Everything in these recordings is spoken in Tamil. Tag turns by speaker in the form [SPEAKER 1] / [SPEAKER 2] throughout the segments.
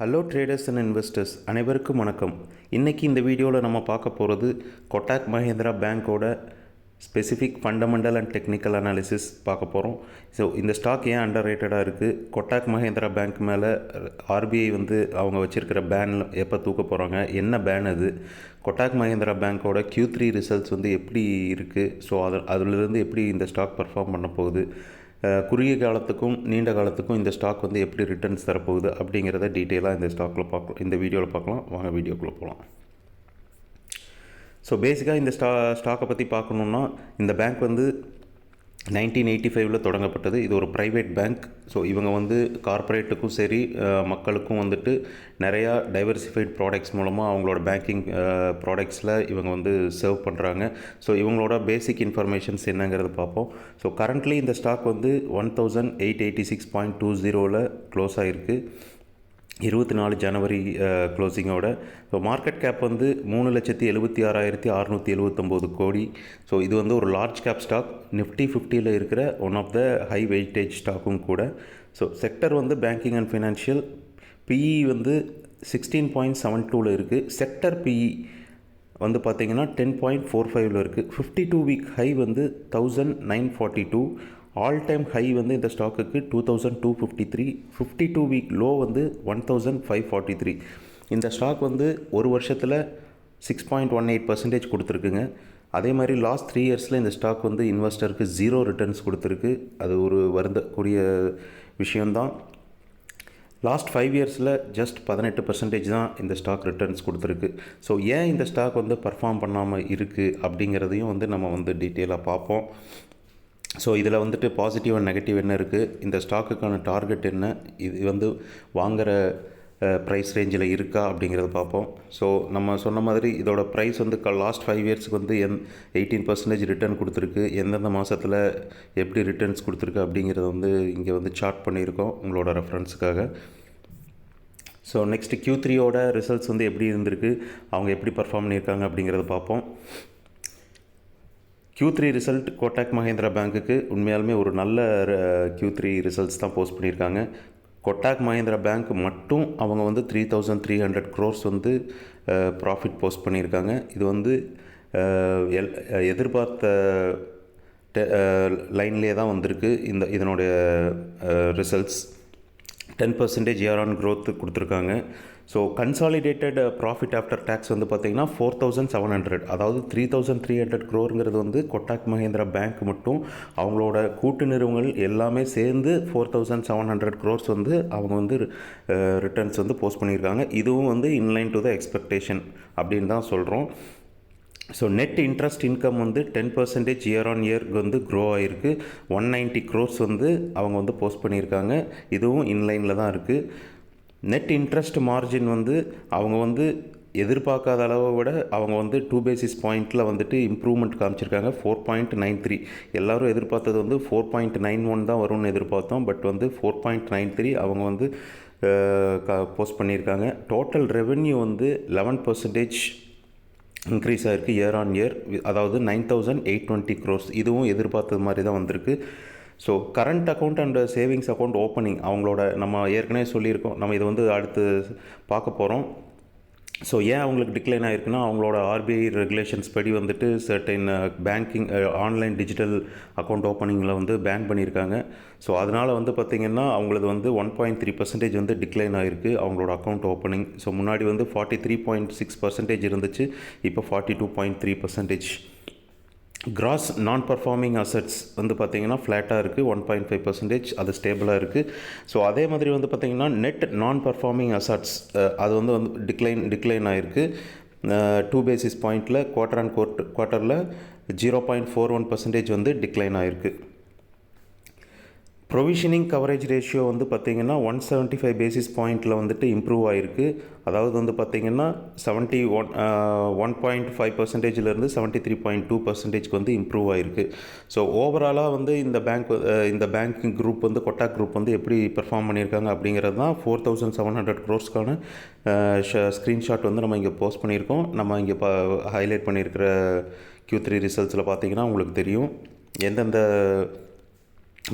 [SPEAKER 1] ஹலோ ட்ரேடர்ஸ் அண்ட் இன்வெஸ்டர்ஸ் அனைவருக்கும் வணக்கம். இன்றைக்கி இந்த வீடியோவில் நம்ம பார்க்க போகிறது Kotak Mahindra பேங்க்கோட specific fundamental and technical analysis பார்க்க போகிறோம் ஸோ இந்த ஸ்டாக் ஏன் அண்டர் ரேட்டடாக இருக்குது கொட்டாக் மஹேந்திரா பேங்க் மேலே ஆர்பிஐ வந்து அவங்க வச்சுருக்கிற பேனில் எப்போ தூக்க போகிறாங்க என்ன பேன் அது? கொட்டாக் மஹேந்திரா பேங்க்கோட க்யூ த்ரீ ரிசல்ட்ஸ் வந்து எப்படி இருக்குது ஸோ அது அதிலிருந்து எப்படி இந்த ஸ்டாக் பர்ஃபார்ம் பண்ண போகுது? குறுகிய காலத்துக்கும் நீண்ட காலத்துக்கும் இந்த ஸ்டாக் வந்து எப்படி ரிட்டர்ன்ஸ் தரப்போகுது அப்படிங்கிறத டீட்டெயிலாக இந்த ஸ்டாக்கில் பார்க்கலாம் இந்த வீடியோவில் பார்க்கலாம். வாங்க வீடியோக்குள்ளே போகலாம் ஸோ பேசிக்காக இந்த ஸ்டா ஸ்டாக்கை பற்றி பார்க்கணுன்னா இந்த பேங்க் வந்து நைன்டீன் எயிட்டி ஃபைவ்ல தொடங்கப்பட்டது. இது ஒரு ப்ரைவேட் பேங்க் ஸோ இவங்க வந்து கார்ப்பரேட்டுக்கும் சரி மக்களுக்கும் வந்துட்டு நிறையா டைவர்சிஃபைட் ப்ராடக்ட்ஸ் மூலமாக அவங்களோட பேங்கிங் ப்ராடக்ட்ஸில் இவங்க வந்து சர்வ் பண்ணுறாங்க ஸோ இவங்களோட பேசிக் இன்ஃபர்மேஷன்ஸ் என்னங்கிறது பார்ப்போம். ஸோ கரண்ட்லி இந்த ஸ்டாக் வந்து one thousand eight eighty six point two ஜீரோவில் க்ளோஸ் ஆகிருக்கு இருபத்தி நாலு ஜனவரி க்ளோசிங்கோட ஸோ மார்க்கெட் கேப் வந்து மூணு லட்சத்தி எழுபத்தி ஆறாயிரத்தி அறநூற்றி எழுபத்தொம்போது கோடி. ஸோ இது வந்து ஒரு லார்ஜ் கேப் ஸ்டாக் நிஃப்டி ஃபிஃப்டியில் இருக்கிற one of the high weightage ஸ்டாக்கும் கூட. ஸோ செக்டர் வந்து பேங்கிங் அண்ட் ஃபினான்ஷியல் பிஇ வந்து சிக்ஸ்டீன் பாயிண்ட் செவன் டூவில் இருக்குது செக்டர் பிஇ வந்து பார்த்திங்கன்னா டென் பாயிண்ட் ஃபோர் ஃபைவ்ல இருக்குது ஃபிஃப்டி டூ வீக் ஹை வந்து thousand nine forty two all time high வந்து இந்த ஸ்டாக்குக்கு two thousand two fifty three fifty two week low வந்து one thousand five forty three இந்த ஸ்டாக் வந்து ஒரு வருஷத்தில் six point one eight percentage கொடுத்துருக்குங்க. அதே மாதிரி லாஸ்ட் த்ரீ இயர்ஸில் இந்த ஸ்டாக் வந்து இன்வெஸ்டருக்கு ஜீரோ ரிட்டர்ன்ஸ் கொடுத்துருக்கு. அது ஒரு வருந்தக்கூடிய விஷயந்தான் லாஸ்ட் ஃபைவ் இயர்ஸில் ஜஸ்ட் பதினெட்டு பர்சன்டேஜ் தான் இந்த ஸ்டாக் ரிட்டர்ன்ஸ் கொடுத்துருக்கு. ஸோ ஏன் இந்த ஸ்டாக் வந்து பர்ஃபார்ம் பண்ணாமல் இருக்குது அப்படிங்கிறதையும் வந்து நம்ம வந்து டீட்டெயிலாக பார்ப்போம். ஸோ இதில் வந்துட்டு பாசிட்டிவ் அண்ட் நெகட்டிவ் என்ன இருக்குது இந்த ஸ்டாக்குக்கான டார்கெட் என்ன? இது வந்து வாங்குகிற ப்ரைஸ் ரேஞ்சில் இருக்கா அப்படிங்கிறத பார்ப்போம். ஸோ நம்ம சொன்ன மாதிரி இதோட ப்ரைஸ் வந்து க லாஸ்ட் ஃபைவ் இயர்ஸ்க்கு வந்து எந் எயிட்டீன் பர்சன்டேஜ் ரிட்டர்ன் கொடுத்துருக்கு. எந்தெந்த மாதத்தில் எப்படி ரிட்டர்ன்ஸ் கொடுத்துருக்கு அப்படிங்கிறத வந்து இங்கே வந்து சார்ட் பண்ணியிருக்கோம் உங்களோட ரெஃபரன்ஸுக்காக ஸோ நெக்ஸ்ட் க்யூ த்ரீயோட ரிசல்ட்ஸ் வந்து எப்படி இருந்திருக்கு? அவங்க எப்படி பர்ஃபார்ம் பண்ணியிருக்காங்க அப்படிங்கிறத பார்ப்போம். Q three result Kotak Mahindra பேங்க்குக்கு உண்மையாலுமே ஒரு நல்ல கியூ த்ரீ ரிசல்ட்ஸ் தான் போஸ்ட் பண்ணியிருக்காங்க. கொட்டாக் மஹேந்திரா பேங்க் மட்டும் அவங்க வந்து three thousand three hundred crores வந்து ப்ராஃபிட் போஸ்ட் பண்ணியிருக்காங்க. இது வந்து எல் எதிர்பார்த்த லைன்லேயே தான் வந்திருக்கு. இந்த இதனுடைய results ten percentage year on growth கொடுத்துருக்காங்க. So consolidated profit after tax வந்து பார்த்தீங்கன்னா ஃபோர் தௌசண்ட் செவன் ஹண்ட்ரட் அதாவது த்ரீ தௌசண்ட் த்ரீ ஹண்ட்ரட் க்ரோருங்கிறது வந்து கொட்டாக் மஹேந்திரா பேங்க் மட்டும். அவங்களோட கூட்டு நிறுவனங்கள் எல்லாமே சேர்ந்து four thousand seven hundred crores வந்து அவங்க வந்து ரிட்டர்ன்ஸ் வந்து போஸ்ட் பண்ணியிருக்காங்க. இதுவும் வந்து இன்லைன் டு த எக்ஸ்பெக்டேஷன் அப்படின்னு தான் சொல்கிறோம் ஸோ நெட் இன்ட்ரெஸ்ட் இன்கம் வந்து ten percentage year on year வந்து க்ரோ ஆகிருக்கு ஒன் நைன்ட்டி க்ரோர்ஸ் வந்து அவங்க வந்து போஸ்ட் பண்ணியிருக்காங்க. இதுவும் இன்லைனில் தான் இருக்குது நெட் இன்ட்ரெஸ்ட் மார்ஜின் வந்து அவங்க வந்து எதிர்பார்க்காத அளவை விட அவங்க வந்து டூ பேசிஸ் பாயிண்ட்டில் வந்துட்டு இம்ப்ரூவ்மெண்ட் காமிச்சிருக்காங்க. ஃபோர் பாயிண்ட் நைன் த்ரீ எல்லோரும் எதிர்பார்த்தது வந்து ஃபோர் பாயிண்ட் நைன் ஒன் தான் வரும்னு எதிர்பார்த்தோம். பட் வந்து ஃபோர் பாயிண்ட் நைன் த்ரீ அவங்க வந்து போஸ்ட் பண்ணியிருக்காங்க. டோட்டல் ரெவென்யூ வந்து லெவன் பர்சன்டேஜ் இன்க்ரீஸ் ஆகிருக்கு இயர் ஆன் இயர் அதாவது nine thousand eight twenty crores இதுவும் எதிர்பார்த்தது மாதிரி தான் வந்திருக்கு. So current account and savings account opening அவங்களோட நம்ம ஏற்கனவே சொல்லியிருக்கோம். நம்ம இதை வந்து அடுத்து பார்க்க போகிறோம் ஸோ ஏன் அவங்களுக்கு டிக்ளைன் ஆகிருக்குன்னா அவங்களோட ஆர்பிஐ ரெகுலேஷன்ஸ் படி வந்துட்டு certain banking online digital account ஓப்பனிங்கில் வந்து பேன் பண்ணியிருக்காங்க. ஸோ அதனால் வந்து பார்த்திங்கன்னா அவங்களது வந்து ஒன் பாயிண்ட் த்ரீ பர்சன்டேஜ் வந்து டிக்ளைன் ஆகிருக்கு அவங்களோட அக்கௌண்ட் ஓப்பனிங் ஸோ முன்னாடி வந்து forty three point six percentage இருந்துச்சு இப்போ forty two point three percentage gross non performing assets வந்து பார்த்தீங்கன்னா ஃப்ளாட்டாக இருக்குது ஒன் பாயிண்ட் ஃபைவ் பர்சன்டேஜ் அது ஸ்டேபிளாக இருக்குது ஸோ அதே மாதிரி வந்து பார்த்தீங்கன்னா நெட் நான் பர்ஃபார்மிங் அசட்ஸ் அது வந்து வந்து டிக்ளைன் டிக்ளைன் ஆகிருக்கு டூ பேசிஸ் பாயிண்டில் quarter and குவார்ட் குவார்ட்டரில் zero point four one percentage வந்து டிக்ளைன் ஆகிருக்கு ப்ரொவிஷனிங் கவரேஜ் ரேஷியோ வந்து பார்த்திங்கன்னா ஒன் செவன்ட்டி ஃபைவ் பேசிஸ் பாயிண்டில் வந்துட்டு இம்ப்ரூவ் ஆகிருக்கு அதாவது வந்து பார்த்திங்கன்னா seventy one one point five பர்சன்டேஜிலேருந்து seventy three point two பர்சன்டேஜ்க்கு வந்து இம்ப்ரூவ் ஆகிருக்கு ஸோ ஓவராலாக வந்து இந்த பேங்க் இந்த பேங்கிங் குரூப் வந்து கொட்டாக் குரூப் வந்து எப்படி பெர்ஃபார்ம் பண்ணியிருக்காங்க அப்படிங்கிறது தான் ஃபோர் தௌசண்ட் செவன் ஹண்ட்ரட் க்ரோர்ஸ்க்கான ஸ்க்ரீன்ஷாட் வந்து நம்ம இங்கே போஸ்ட் பண்ணியிருக்கோம். நம்ம இங்கே ப ஹைலைட் பண்ணியிருக்கிற க்யூ த்ரீ ரிசல்ட்ஸில் பார்த்தீங்கன்னா உங்களுக்கு தெரியும். எந்தெந்த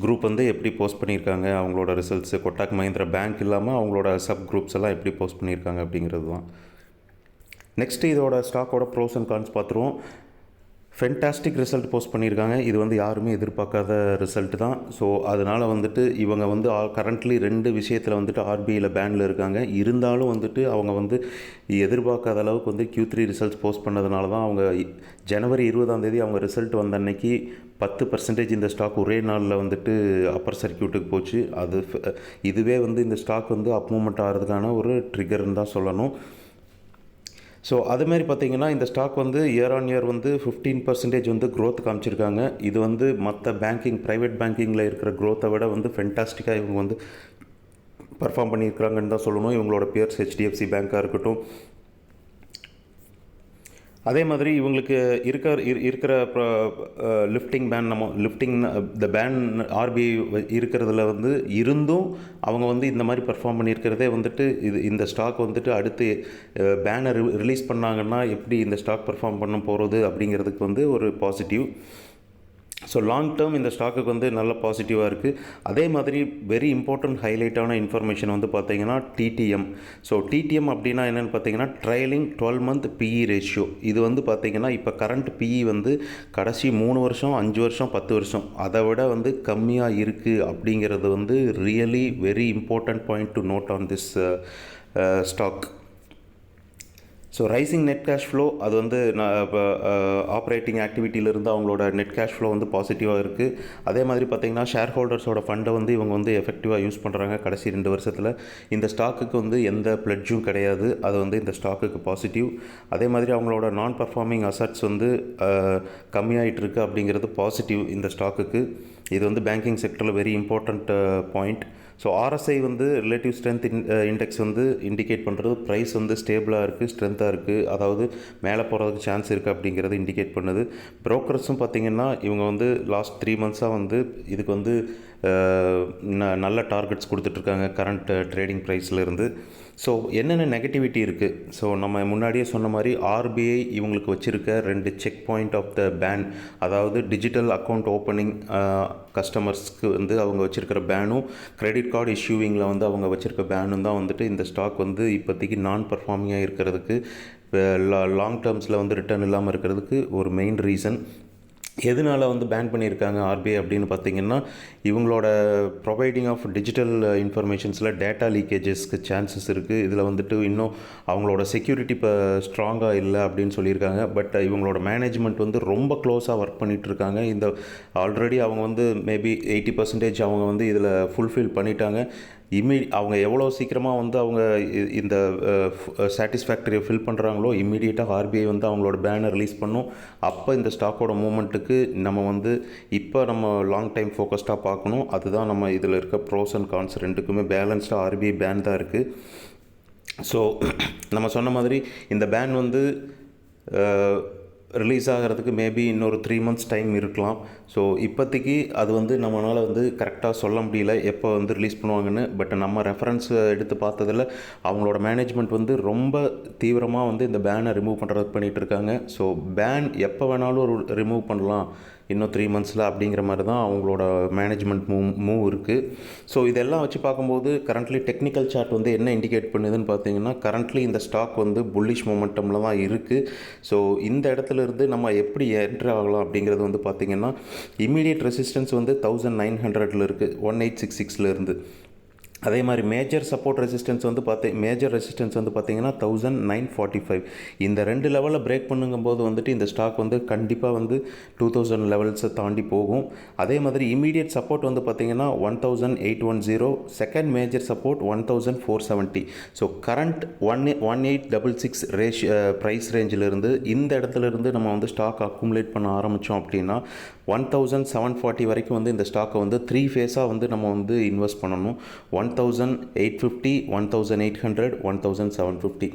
[SPEAKER 1] குரூப் வந்து எப்படி போஸ்ட் பண்ணியிருக்காங்க அவங்களோட ரிசல்ட்ஸு கொட்டாக் மஹிந்திரா பேங்க் இல்லாமல் அவங்களோட சப் குரூப்ஸ் எல்லாம் எப்படி போஸ்ட் பண்ணியிருக்காங்க அப்படிங்கிறது தான். நெக்ஸ்ட்டு இதோட ஸ்டாக்கோட ப்ரோஸ் அண்ட் கான்ஸ் பார்த்துருவோம். ஃபென்டாஸ்டிக் ரிசல்ட் போஸ்ட் பண்ணியிருக்காங்க. இது வந்து யாருமே எதிர்பார்க்காத ரிசல்ட் தான். ஸோ அதனால் வந்துட்டு இவங்க வந்து கரண்ட்லி ரெண்டு விஷயத்தில் வந்துட்டு ஆர்பிஐயில் பேனில் இருக்காங்க. இருந்தாலும் வந்துட்டு அவங்க வந்து எதிர்பார்க்காத அளவுக்கு வந்து கியூ த்ரீ ரிசல்ட்ஸ் போஸ்ட் பண்ணதுனால தான் அவங்க ஜனவரி இருபதாம் தேதி அவங்க ரிசல்ட் வந்த அன்னைக்கு பத்து பர்சன்டேஜ் இந்த ஸ்டாக் ஒரே நாளில் வந்துட்டு அப்பர் சர்க்கியூட்டுக்கு போச்சு. அது ஃப- இதுவே வந்து இந்த ஸ்டாக் வந்து அப் மூமெண்ட் ஆகிறதுக்கான ஒரு ட்ரிகர்னு தான் சொல்லணும். ஸோ அதுமாரி பார்த்தீங்கன்னா இந்த ஸ்டாக் வந்து இயர் ஆன் இயர் வந்து ஃபிஃப்டீன் பர்சன்டேஜ் வந்து க்ரோத் காமிச்சிருக்காங்க. இது வந்து மற்ற பேங்கிங் ப்ரைவேட் பேங்கிங்கில் இருக்கிற க்ரோத்தை விட வந்து ஃபென்டாஸ்டிக்காக இவங்க வந்து பர்ஃபார்ம் பண்ணியிருக்கிறாங்கன்னு தான் சொல்லணும். இவங்களோட பியர்ஸ் ஹெச்டிஎஃப்சி பேங்காக இருக்கட்டும் அதே மாதிரி இவங்களுக்கு இருக்கிற இரு- இருக்கிற லிஃப்டிங் பேன் நம்ம லிஃப்டிங் த பேன் ஆர்பிஐ இருக்கிறதுல வந்து இருந்தும் அவங்க வந்து இந்த மாதிரி பெர்ஃபார்ம் பண்ணியிருக்கிறதே வந்துட்டு இது இந்த ஸ்டாக் வந்துட்டு அடுத்து பேனை ரிலீஸ் பண்ணாங்கன்னா எப்படி இந்த ஸ்டாக் பெர்ஃபார்ம் பண்ண போகிறது அப்படிங்கிறதுக்கு வந்து ஒரு பாசிட்டிவ் ஸோ லாங் டேர்ம் இந்த ஸ்டாக்குக்கு வந்து நல்ல பாசிட்டிவாக இருக்குது அதே மாதிரி வெரி இம்பார்ட்டன்ட் ஹைலைட்டான இன்ஃபர்மேஷன் வந்து பார்த்தீங்கன்னா டிடிஎம் ஸோ டிடிஎம் அப்படின்னா என்னென்னு பார்த்தீங்கன்னா trailing twelve month PE ratio இது வந்து பார்த்தீங்கன்னா இப்போ கரண்ட் பிஇ வந்து கடைசி மூணு வருஷம் அஞ்சு வருஷம் பத்து வருஷம். அதை விட வந்து கம்மியாக இருக்குது அப்படிங்கிறது வந்து really very important point to note on this stock so rising net cash flow அது வந்து நான் இப்போ ஆப்ரேட்டிங் ஆக்டிவிட்டியிலிருந்து அவங்களோட நெட் கேஷ் ஃப்ளோ வந்து பாசிட்டிவாக இருக்குது அதே மாதிரி பார்த்தீங்கன்னா ஷேர் ஹோல்டர்ஸோட ஃபண்டை வந்து இவங்க வந்து எஃபெக்டிவாக யூஸ் பண்ணுறாங்க கடைசி ரெண்டு வருஷத்தில். இந்த ஸ்டாக்குக்கு வந்து எந்த பிளட்ஜும் கிடையாது. அது வந்து இந்த ஸ்டாக்குக்கு பாசிட்டிவ் அதே மாதிரி அவங்களோட நான் பர்ஃபார்மிங் அசட்ஸ் வந்து கம்மியாகிட்டு இருக்குது அப்படிங்கிறது பாசிட்டிவ் இந்த ஸ்டாக்குக்கு இது வந்து banking செக்டரில் very important point so RSI வந்து ரிலேட்டிவ் ஸ்ட்ரென்த் இண்டெக்ஸ் வந்து இண்டிகேட் பண்ணுறது ப்ரைஸ் வந்து ஸ்டேபிளாக இருக்குது ஸ்ட்ரென்த்தாக இருக்குது அதாவது மேலே போகிறதுக்கு சான்ஸ் இருக்குது அப்படிங்கிறது இண்டிகேட் பண்ணுது. ப்ரோக்கர்ஸும் பார்த்திங்கன்னா இவங்க வந்து லாஸ்ட் த்ரீ மந்த்ஸாக வந்து இதுக்கு வந்து நல்ல டார்கெட்ஸ் கொடுத்துட்ருக்காங்க கரண்ட் ட்ரேடிங் ப்ரைஸ்லேருந்து ஸோ என்னென்ன நெகட்டிவிட்டி இருக்குது ஸோ நம்ம முன்னாடியே சொன்ன மாதிரி ஆர்பிஐ இவங்களுக்கு வச்சுருக்க ரெண்டு check point of the ban அதாவது டிஜிட்டல் அக்கௌண்ட் ஓப்பனிங் கஸ்டமர்ஸ்க்கு வந்து அவங்க வச்சுருக்கிற பேனும் கிரெடிட் கார்டு இஷ்யூவிங்கில் வந்து அவங்க வச்சுருக்க பேனும் தான் வந்துட்டு இந்த ஸ்டாக் வந்து இப்போதைக்கு நான் பர்ஃபார்மிங்காக இருக்கிறதுக்கு uh, லாங் டேர்ம்ஸில் வந்து ரிட்டர்ன் இல்லாமல் இருக்கிறதுக்கு ஒரு மெயின் ரீசன் எதனால் வந்து பேன் பண்ணியிருக்காங்க ஆர்பிஐ அப்படின்னு பார்த்தீங்கன்னா இவங்களோட ப்ரொவைடிங் ஆஃப் டிஜிட்டல் இன்ஃபர்மேஷன்ஸில் டேட்டா லீக்கேஜஸ்க்கு சான்சஸ் இருக்குது இதில் வந்துட்டு இன்னும் அவங்களோட செக்யூரிட்டி இப்போ ஸ்ட்ராங்காக இல்லை அப்படின்னு சொல்லியிருக்காங்க. பட் இவங்களோட மேனேஜ்மெண்ட் வந்து ரொம்ப க்ளோஸாக ஒர்க் பண்ணிகிட்ருக்காங்க இந்த ஆல்ரெடி அவங்க வந்து மேபி எயிட்டி பர்சன்டேஜ் அவங்க வந்து இதில் ஃபுல்ஃபில் பண்ணிட்டாங்க. இம்மீ அவங்க எவ்வளோ சீக்கிரமாக வந்து அவங்க இந்த சாட்டிஸ்ஃபேக்டரியை ஃபில் பண்ணுறாங்களோ இம்மீடியட்டாக ஆர்பிஐ வந்து அவங்களோட பேனை ரிலீஸ் பண்ணும். அப்போ இந்த ஸ்டாக்கோட மூமெண்ட்டுக்கு நம்ம வந்து இப்போ நம்ம லாங் டைம் ஃபோக்கஸ்டாக பார்க்கணும். அதுதான் நம்ம இதில் இருக்க ப்ரோஸ் அண்ட் கான்ஸ் ரெண்டுக்குமே பேலன்ஸ்டாக ஆர்பிஐ பேன் தான் இருக்குது ஸோ நம்ம சொன்ன மாதிரி இந்த பேன் வந்து ரிலீஸ் ஆகிறதுக்கு மேபி இன்னொரு த்ரீ மந்த்ஸ் டைம் இருக்கலாம். ஸோ இப்போதைக்கு அது வந்து நம்மளால் வந்து கரெக்டாக சொல்ல முடியல எப்போ வந்து ரிலீஸ் பண்ணுவாங்கன்னு. பட் நம்ம ரெஃபரன்ஸ் எடுத்து பார்த்ததில் அவங்களோட மேனேஜ்மெண்ட் வந்து ரொம்ப தீவிரமாக வந்து இந்த பேனை ரிமூவ் பண்ணுறதுக்கு பண்ணிகிட்டு இருக்காங்க. ஸோ பேன் எப்போ வேணாலும் ஒரு ரிமூவ் பண்ணலாம். இன்னும் த்ரீ மந்த்ஸில் அப்படிங்கிற மாதிரி தான் அவங்களோட மேனேஜ்மெண்ட் மூவ் மூவ் இருக்குது ஸோ இதெல்லாம் வச்சு பார்க்கும்போது கரண்ட்லி டெக்னிக்கல் சார்ட் வந்து என்ன இண்டிகேட் பண்ணுதுன்னு பார்த்தீங்கன்னா கரண்ட்லி இந்த ஸ்டாக் வந்து புல்லிஷ் மொமெண்டமில் தான் இருக்குது ஸோ இந்த இடத்துல இருந்து நம்ம எப்படி என்ட்ரு ஆகலாம் அப்படிங்கிறது வந்து பார்த்திங்கன்னா இமீடியட் ரெசிஸ்டன்ஸ் வந்து தௌசண்ட் நைன் ஹண்ட்ரட்ல இருக்குது ஒன் எயிட் சிக்ஸ் சிக்ஸ்லேருந்து அதே மாதிரி மேஜர் சப்போர்ட் ரெசிஸ்டன்ஸ் வந்து பார்த்தி மேஜர் ரெசிஸ்டன்ஸ் வந்து பார்த்தீங்கன்னா தௌசண்ட் நைன் ஃபார்ட்டி ஃபைவ் இந்த ரெண்டு லெவலில் பிரேக் பண்ணுங்கும்போது வந்துட்டு இந்த ஸ்டாக் வந்து கண்டிப்பாக வந்து டூ தௌசண்ட் லெவல்ஸை தாண்டி போகும். அதே மாதிரி இமீடியட் சப்போர்ட் வந்து பார்த்தீங்கன்னா one thousand eight one zero second major support one thousand four seventy so current one one eight double six ரேஷ் price ரேஞ்சிலிருந்து இந்த இடத்துல இருந்து நம்ம வந்து ஸ்டாக் அக்குமுலேட் பண்ண ஆரம்பித்தோம் அப்படின்னா ஒன் தௌசண்ட் செவன் ஃபார்ட்டி வரைக்கும் வந்து இந்த ஸ்டாக்கை வந்து த்ரீ ஃபேஸாக வந்து நம்ம வந்து இன்வெஸ்ட் பண்ணணும். One thousand eight fifty one thousand eight hundred one thousand seven fifty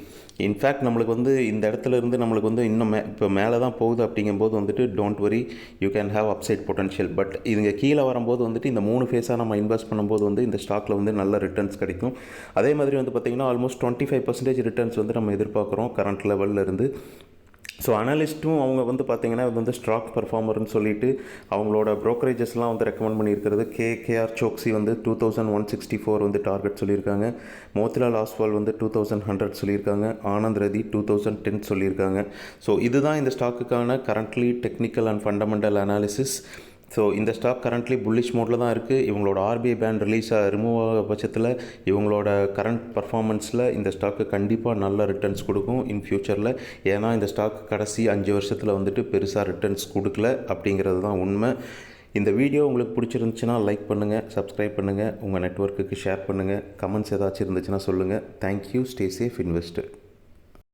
[SPEAKER 1] in fact நம்மளுக்கு வந்து இந்த இடத்துல இருந்து நம்மளுக்கு வந்து இன்னும் மே இப்போ மேலே தான் போகுது அப்படிங்கும்போது வந்துட்டு don't worry you can have upside potential but இதுங்க கீழே வரும்போது வந்துட்டு இந்த மூணு ஃபேஸாக நம்ம இன்வெஸ்ட் பண்ணும்போது வந்து இந்த ஸ்டாக்கில் வந்து நல்ல ரிட்டர்ன்ஸ் கிடைக்கும். அதே மாதிரி வந்து பார்த்திங்கன்னா almost twenty five percentage returns வந்து நம்ம எதிர்பார்க்குறோம் கரண்ட் லெவலில் இருந்து. ஸோ அனலிஸ்ட்டும் அவங்க வந்து பார்த்தீங்கன்னா இது வந்து ஸ்டாக் பர்ஃபார்மர்னு சொல்லிட்டு அவங்களோட ப்ரோக்கரேஜஸ்லாம் வந்து ரெக்கமெண்ட் பண்ணியிருக்கிறது. கே கேஆர் சோக்ஸி வந்து two thousand one sixty four வந்து டார்கெட் சொல்லியிருக்காங்க. மோத்திலால் ஆஸ்வால் வந்து டூ தௌசண்ட் ஹண்ட்ரட் சொல்லியிருக்காங்க. Anand Rathi two thousand ten சொல்லியிருக்காங்க. ஸோ இதுதான் இந்த ஸ்டாக்குக்கான currently technical and fundamental analysis so இந்த ஸ்டாக் கரண்ட்லி புல்லிஷ் மோடில் தான் இருக்குது இவங்களோட ஆர்பிஐ பேண்ட் ரிலீஸாக ரிமூவ் ஆக பட்சத்தில் இவங்களோட கரண்ட் பர்ஃபார்மன்ஸில் இந்த ஸ்டாக்கு கண்டிப்பாக நல்ல ரிட்டர்ன்ஸ் கொடுக்கும் இன் ஃப்யூச்சரில் ஏன்னா இந்த ஸ்டாக் கடைசி அஞ்சு வருஷத்தில் வந்துட்டு பெருசாக ரிட்டர்ன்ஸ் கொடுக்கல அப்படிங்கிறது தான் உண்மை. இந்த வீடியோ உங்களுக்கு பிடிச்சிருந்துச்சுன்னா லைக் பண்ணுங்கள் சப்ஸ்கிரைப் பண்ணுங்கள் உங்கள் நெட்ஒர்க்குக்கு ஷேர் பண்ணுங்கள் கமெண்ட்ஸ் ஏதாச்சும் இருந்துச்சுன்னா சொல்லுங்கள் தேங்க்யூ ஸ்டே சேஃப் இன்வெஸ்டர்